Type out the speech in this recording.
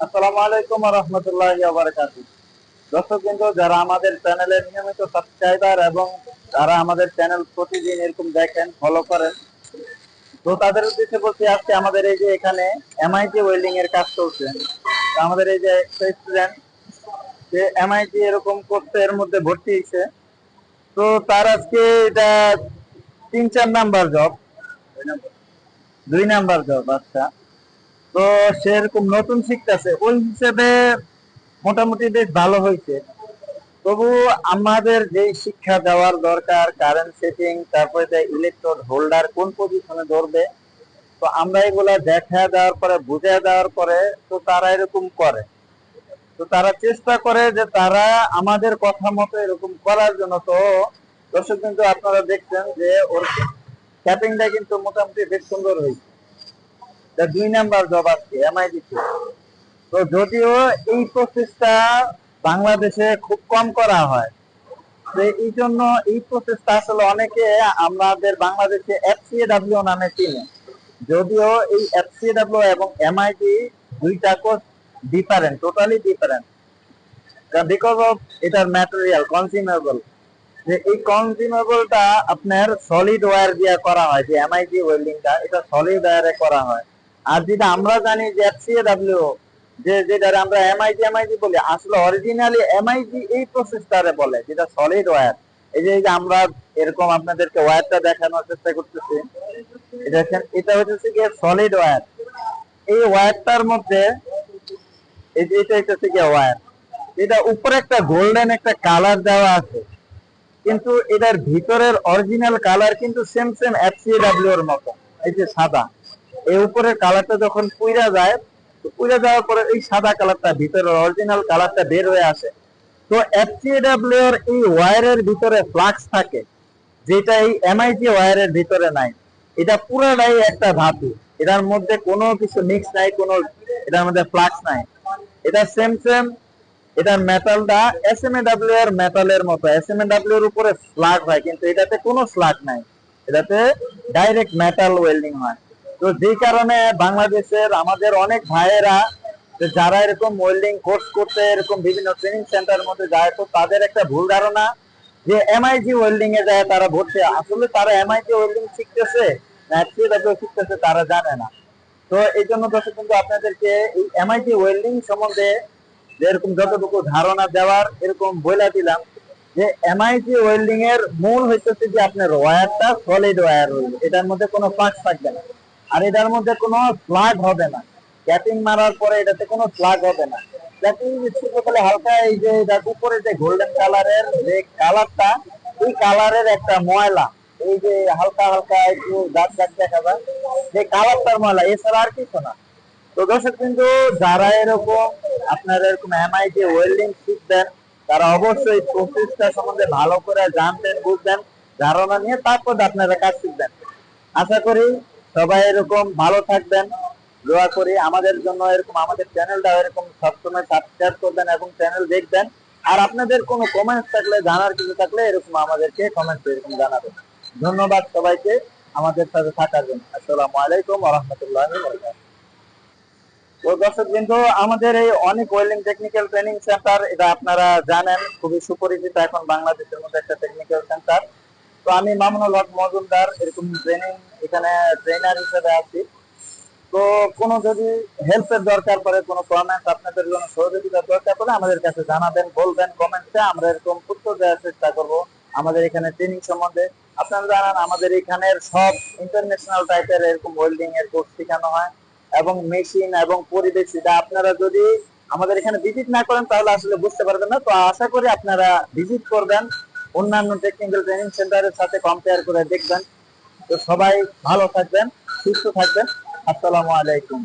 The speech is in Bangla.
আসসালামু আলাইকুম রহমতুল্লাহ বারাকাতু দর্শক কিন্তু যারা আমাদের চ্যানেলের নিয়মিত সাবস্ক্রাইবার এবং যারা আমাদের চ্যানেল প্রতিদিন এরকম দেখেন ফলো করেন, তো তাদের উদ্দেশ্যে বলছি, আজকে আমাদের এই যে এখানে এমআইটি ওয়েল্ডিং এর কাজ চলছে। আমাদের এই যে স্টুডেন্ট যে এমআইটি এরকম করতে এর মধ্যে ভর্তি হয়েছে। তো তার আজকে এটা তিন চার নাম্বার জব দুই নাম্বার জব আচ্ছা। তো সেরকম নতুন শিখতেছে। ওই হিসেবে মোটামুটি বেশ ভালো হয়েছে তবু আমাদের যে শিক্ষা দেওয়ার দরকার কারেন্ট সেটিং তারপরে যে ইলেকট্রোড হোল্ডার কোন পজিশনে ধরবে, তো আমরা এগুলা দেখা দেওয়ার পরে, বুঝে দেওয়ার পরে, তো তারা এরকম করে। তো তারা চেষ্টা করে যে তারা আমাদের কথা মতো এরকম করার জন্য। তো দর্শক কিন্তু আপনারা দেখছেন যে ওর ক্যাপিংটা কিন্তু মোটামুটি বেশ সুন্দর হয়েছে দুই নাম্বার জব আজকে এমআইডিতে তো। যদিও এই প্রসেসটা বাংলাদেশে খুব কম করা হয় এই জন্য এই প্রসেসটা আসলে অনেকে আমাদের বাংলাদেশে এফসিএডাব্লিউ নামে চিনে। যদিও এই এফসিএডাব্লিউ এবং এমআইটি দুইটা course different totally different because of এটার ম্যাটেরিয়াল কনজিউমেবল যে এই কনজিউমেবলটা আপনার সলিড ওয়্যার দিয়ে করা হয়, যে এমআইটি ওয়েল্ডিংটা এটা সলিড ওয়্যারে করা হয়। আর যেটা আমরা জানি যে এফসিএডাব্লিউ যে যেটা আমরা এমআইজি এমআইজি বলি, আসলে অরিজিনালি এমআইজি এই প্রসেসটারে বলে, যেটা সলিড ওয়্যার এই যে আমরা এরকম আপনাদেরকে ওয়্যারটা দেখানোর চেষ্টা করতেছি এটা এটা হচ্ছে কি সলিড ওয়্যার এই ওয়্যারটার মধ্যে, এই যে, এটা হচ্ছে কি ওয়্যার এটা উপরে একটা গোল্ডেন একটা কালার দেওয়া আছে। কিন্তু এটার ভিতরের অরিজিনাল কালার কিন্তু সেম সেম এফসিডাব্লিউ এর মতো। এই যে সাদা। এই উপরের কালারটা যখন পুইরা যায়, তো পুইরা যাওয়ার পরে এই সাদা কালারটা ভিতরের অরিজিনাল কালারটা বের হয়ে আসে। তো এফসিডাব্লিউ এর এই ওয়্যারের ভিতরে ফ্লাক্স থাকে, যেটা এই এমআইটি ওয়্যারের ভিতরে নাই। এটা পুরোটাই একটা ধাতু। এটার মধ্যে কোনো কিছু মিক্স নাই, কোনো এটার মধ্যে ফ্লাক্স নাই। এটা সেম সেম এটার মেটালটা এস এম এর মেটালের মতো। এস এম এর উপরে স্লাগ হয়, কিন্তু এটাতে কোনো স্লাগ নাই। এটাতে ডাইরেক্ট মেটাল ওয়েল্ডিং হয়। তো যে কারণে বাংলাদেশের আমাদের অনেক ভাইয়েরা যারা এরকম ওয়েল্ডিং কোর্স করতে, এরকম বিভিন্ন ট্রেনিং সেন্টার মধ্যে যায়, তো তাদের একটা ভুল ধারণা যে এমআইজি ওয়েল্ডিং এ যায় তারা ভর্তি আসলে তারা এমআইজি ওয়েল্ডিং শিখতেছে শিখতেছে তারা জানে না। তো এই জন্য দর্শক কিন্তু আপনাদেরকে এই এমআইটি ওয়েল্ডিং সম্বন্ধে যে এরকম যতটুকু ধারণা দেওয়ার এরকম বইলা দিলাম যে এমআইটি ওয়েল্ডিং এর মূল হইতেছে যে আপনার ওয়্যারটা সলিড ওয়্যার এটার মধ্যে কোনো ফাঁক থাকবে না। আর এটার মধ্যে কোনো স্লাগ হবে না। ক্যাপিং মারার পরে এটাতে কোনো স্লাগ হবে না। ক্যাপিং ছোট করে হালকা এই যে এটার উপরে যে গোল্ডেন কালারের যে কালারটা ওই কালারের একটা ময়লা। এই যে হালকা হালকা একটু দাগ দাগ দেখা যায়। যে কালারটার ময়লা, এছাড়া আর কিছু না। তো দর্শক কিন্তু যারা এরকম আপনার এরকম এমআইটি ওয়েল্ডিং শিখবেন, তারা অবশ্যই প্রসেসটা সম্বন্ধে ভালো করে জানবেন, বুঝবেন, ধারণা নিয়ে তারপর আপনারা কাজ শিখবেন। আশা করি সবাই এরকম ভালো থাকবেন, দোয়া করি। আমাদের জন্য এরকম, আমাদের চ্যানেলটা এরকম সবসময় সাবস্ক্রাইব করবেন এবং চ্যানেল দেখবেন। আর আপনাদের কোনো কমেন্টস থাকলে, জানার কিছু থাকলে এরকম আমাদেরকে কমেন্টস এরকম জানাবেন। ধন্যবাদ সবাইকে আমাদের সাথে থাকার জন্য। আসসালামু আলাইকুম রহমতুল্লাহ তো দর্শক কিন্তু আমাদের এই অনেক ওয়েল্ডিং টেকনিক্যাল ট্রেনিং সেন্টার এটা আপনারা জানেন, খুবই সুপরিচিত এখন বাংলাদেশের মধ্যে একটা টেকনিক্যাল সেন্টার তো আমি মামুনুল হক মজুমদার, এরকম ট্রেনিং এখানে ট্রেনার হিসেবে আছি। তো কোনো যদি হেল্পের দরকার পড়ে, কোনো কমেন্ট আপনাদের জন্য সহযোগিতার দরকার পড়ে, আমাদের কাছে জানাবেন, বলবেন কমেন্টে আমরা এরকম উত্তর দেওয়ার চেষ্টা করব আমাদের এখানে ট্রেনিং সম্বন্ধে। আপনারা জানান, আমাদের এখানের সব ইন্টারন্যাশনাল টাইপের এরকম ওয়েল্ডিং এর কোর্স শেখানো হয় এবং মেশিন এবং পরিবেশ এটা আপনারা যদি আমাদের এখানে ভিজিট না করেন, তাহলে আসলে বুঝতে পারবেন না। তো আশা করি আপনারা ভিজিট করবেন। অন্যান্য টেকনিক্যাল ট্রেনিং সেন্টারের সাথে কম্পেয়ার করে দেখবেন। তো সবাই ভালো থাকবেন, সুস্থ থাকবেন। আসসালামু আলাইকুম।